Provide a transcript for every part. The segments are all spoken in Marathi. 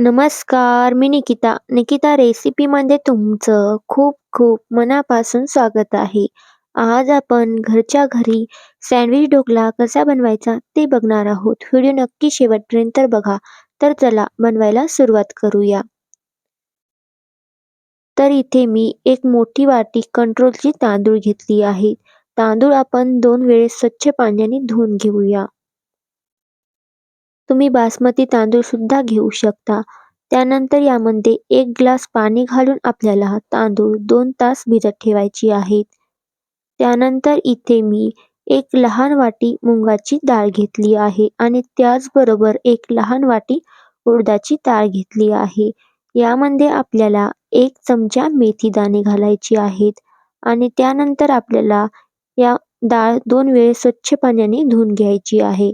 नमस्कार, मी निकिता. निकिता रेसिपीमध्ये तुमचं खूप खूप मनापासून स्वागत आहे. आज आपण घरच्या घरी सँडविच ढोकला कसा बनवायचा ते बघणार आहोत. व्हिडिओ नक्की शेवटपर्यंत बघा. तर चला बनवायला सुरुवात करूया. तर इथे मी एक मोठी वाटी कंट्रोलची तांदूळ घेतली आहे. तांदूळ आपण दोन वेळेस स्वच्छ पाण्याने धुवून घेऊया. तुम्ही बासमती तांदूळ सुद्धा घेऊ शकता. त्यानंतर यामध्ये एक ग्लास पाणी घालून आपल्याला तांदूळ दोन तास भिजत ठेवायची आहेत. त्यानंतर इथे मी एक लहान वाटी मुगाची डाळ घेतली आहे आणि त्याचबरोबर एक लहान वाटी उडदाची डाळ घेतली आहे. यामध्ये आपल्याला एक चमचा मेथी दाणे घालायची आहेत आणि त्यानंतर आपल्याला या डाळ दोन वेळेस स्वच्छ पाण्याने धुवून घ्यायची आहे.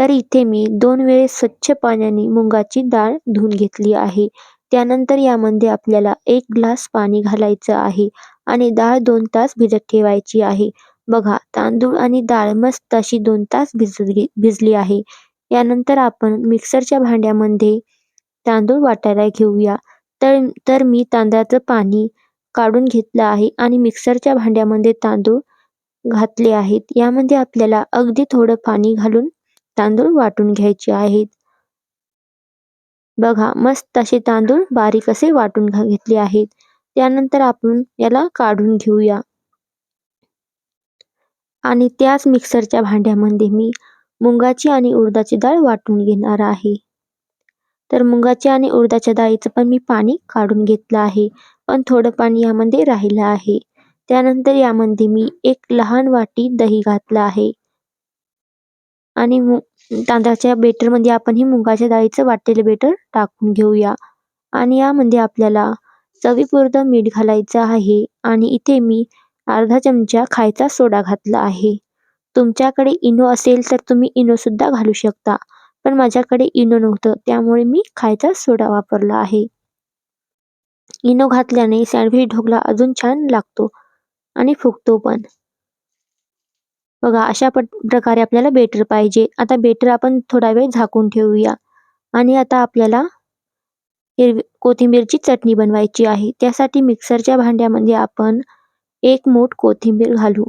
तर इथे मी दोन वेळेस स्वच्छ पाण्याने मुगाची डाळ धुवून घेतली आहे. त्यानंतर यामध्ये आपल्याला एक ग्लास पाणी घालायचं आहे आणि डाळ दोन तास भिजत ठेवायची आहे. बघा तांदूळ आणि डाळ मस्त अशी दोन तास भिजली भिजली आहे. यानंतर आपण मिक्सरच्या भांड्यामध्ये तांदूळ वाटायला घेऊया. तर तर मी तांदळाचं पाणी काढून घेतलं आहे आणि मिक्सरच्या भांड्यामध्ये तांदूळ घातले आहेत. यामध्ये आपल्याला अगदी थोडं पाणी घालून तांदूळ वाटून घ्यायचे आहेत. बघा मस्त असे तांदूळ बारीक असे वाटून घेतले आहेत. त्यानंतर आपण याला काढून घेऊया. आणि त्याच मिक्सरच्या भांड्यामध्ये मी मुंगाची आणि उडदाची डाळ वाटून घेणार आहे. तर मुंगाची आणि उडदाच्या डाळीचं पण मी पाणी काढून घेतलं आहे. पण थोडं पाणी यामध्ये राहिलं आहे. त्यानंतर यामध्ये मी एक लहान वाटी दही घातलं आहे. आणि तांदळाच्या बेटरमध्ये आपण ही मुगाच्या डाळीचं वाटलेलं बेटर टाकून घेऊया आणि यामध्ये आपल्याला चवीपुरतं मीठ घालायचं आहे आणि इथे मी अर्धा चमचा खायचा सोडा घातला आहे. तुमच्याकडे इनो असेल तर तुम्ही इनो सुद्धा घालू शकता. पण माझ्याकडे इनो नव्हतं त्यामुळे मी खायचा सोडा वापरला आहे. इनो घातल्याने सँडविच ढोकला अजून छान लागतो आणि फुगतो पण. बघा अशा प्रकारे आपल्याला बेटर पाहिजे. आता बेटर आपण थोडा वेळ झाकून ठेवूया आणि आता आपल्याला हिरवी कोथिंबीरची चटणी बनवायची आहे. त्यासाठी मिक्सरच्या भांड्यामध्ये आपण एक मूठ कोथिंबीर घालू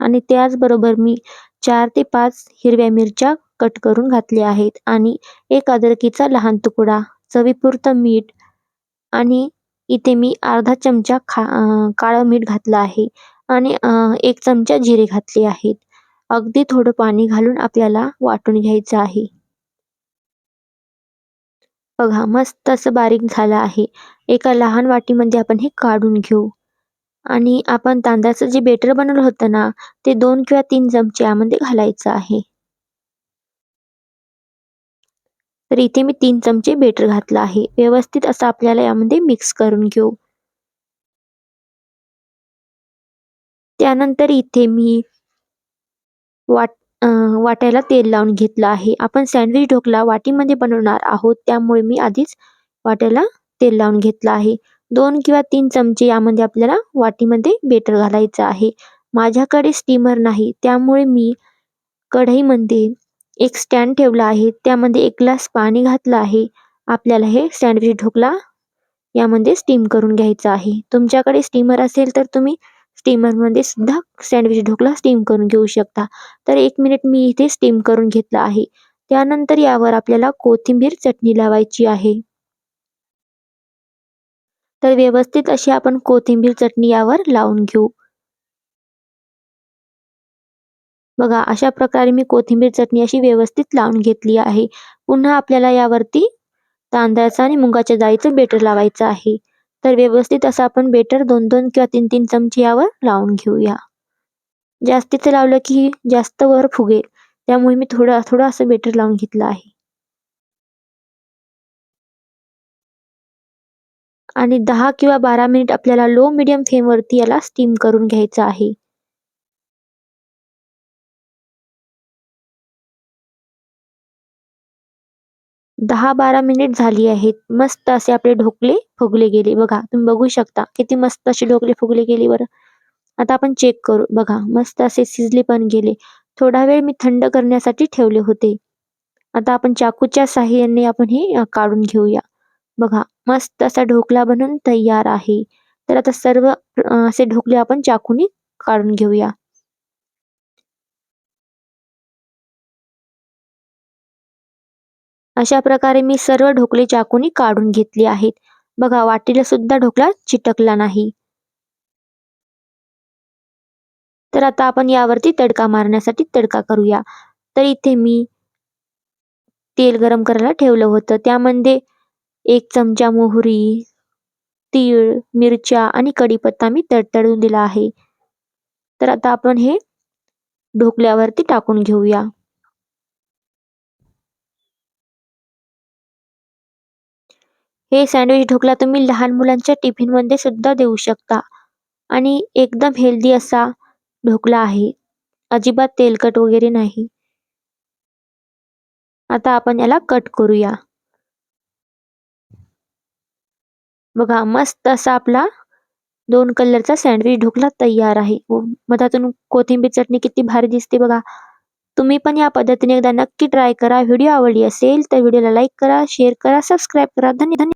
आणि त्याचबरोबर मी चार ते पाच हिरव्या मिरच्या कट करून घातल्या आहेत आणि एक अद्रकीचा लहान तुकडा, चवीपुरतं मीठ आणि इथे मी अर्धा चमचा खा काळं मीठ घातलं आहे आणि एक चमचा जिरे घातले आहेत. अगदी थोडं पाणी घालून आपल्याला वाटून घ्यायचं आहे. बघा मस्त असं बारीक झालं आहे. एका लहान वाटीमध्ये आपण हे काढून घेऊ आणि आपण तांदळाचं जे बेटर बनवलं होतं ना, ते दोन किंवा तीन चमचे यामध्ये घालायचं आहे. तर इथे मी तीन चमचे बेटर घातलं आहे. व्यवस्थित असं आपल्याला यामध्ये मिक्स करून घेऊ. त्यानंतर इथे मी वाट वाटायला तेल लावून घेतलं आहे. आपण सँडविच ढोकला वाटीमध्ये बनवणार आहोत त्यामुळे मी आधीच वाटायला तेल लावून घेतलं आहे. दोन किंवा तीन चमचे यामध्ये आपल्याला वाटीमध्ये बेटर घालायचं आहे. माझ्याकडे स्टीमर नाही त्यामुळे मी कढईमध्ये एक स्टँड ठेवला आहे. त्यामध्ये एक ग्लास पाणी घातलं आहे. आपल्याला हे सँडविच ढोकला यामध्ये स्टीम करून घ्यायचं आहे. तुमच्याकडे स्टीमर असेल तर तुम्ही स्टीमरमध्ये सुद्धा सँडविच ढोकला स्टीम करून घेऊ शकता. तर एक मिनिट मी इथे स्टीम करून घेतलं आहे. त्यानंतर यावर आपल्याला कोथिंबीर चटणी लावायची आहे. तर व्यवस्थित अशी आपण कोथिंबीर चटणी यावर लावून घेऊ. बघा अशा प्रकारे मी कोथिंबीर चटणी अशी व्यवस्थित लावून घेतली आहे. पुन्हा आपल्याला यावरती तांदळाचं आणि मुगाच्या डाळीचं बेटर लावायचं आहे. तर व्यवस्थित असं आपण बेटर दोन दोन किंवा तीन तीन चमचे यावर लावून घेऊया. जास्तीचं लावलं की जास्त वर फुगेल. त्यामुळे मी थोडं थोडं असं बेटर लावून घेतलं आहे. आणि दहा किंवा बारा मिनिट आपल्याला लो मिडियम फ्लेमवरती याला स्टीम करून घ्यायचं आहे. दहा बारा मिनिट झाली आहेत. मस्त असे आपले ढोकले फुगले गेले. बघा तुम्ही बघू शकता किती मस्त असे ढोकले फुगले गेले बरं. आता आपण चेक करू. बघा मस्त असे शिजले पण गेले. थोडा वेळ मी थंड करण्यासाठी ठेवले होते आता आपण चाकूच्या साह्याने आपण हे काढून घेऊया बघा मस्त असा ढोकला बनून तयार आहे तर आता सर्व असे ढोकले आपण चाकूने काढून घेऊया अशा प्रकारे मी सर्व ढोकळे चाकूनी काढून घेतली आहेत. बघा वाटीला सुद्धा ढोकळा चिटकला नाही. तर आता आपण यावरती तडका मारण्यासाठी तडका करूया. तर इथे मी तेल गरम करायला ठेवलं होतं. त्यामध्ये एक चमचा मोहरी तीळ मिरच्या आणि कढीपत्ता मी तडतडून दिला आहे. तर आता आपण हे ढोकल्यावरती टाकून घेऊया. हे सँडविच ढोकला तुम्ही लहान मुलांच्या टिफिनमध्ये सुद्धा देऊ शकता. आणि एकदम हेल्दी असा ढोकला आहे. अजिबात तेलकट वगैरे नाही. आता आपण याला कट करूया. बघा मस्त असा आपला दोन कलरचा सँडविच ढोकला तयार आहे. मधातून कोथिंबीर चटणी किती भारी दिसते बघा. तुम्ही पण या पद्धतीने एकदा नक्की ट्राय करा. व्हिडिओ आवडली असेल तर व्हिडिओला लाईक करा शेअर करा सबस्क्राईब करा. धन्यवाद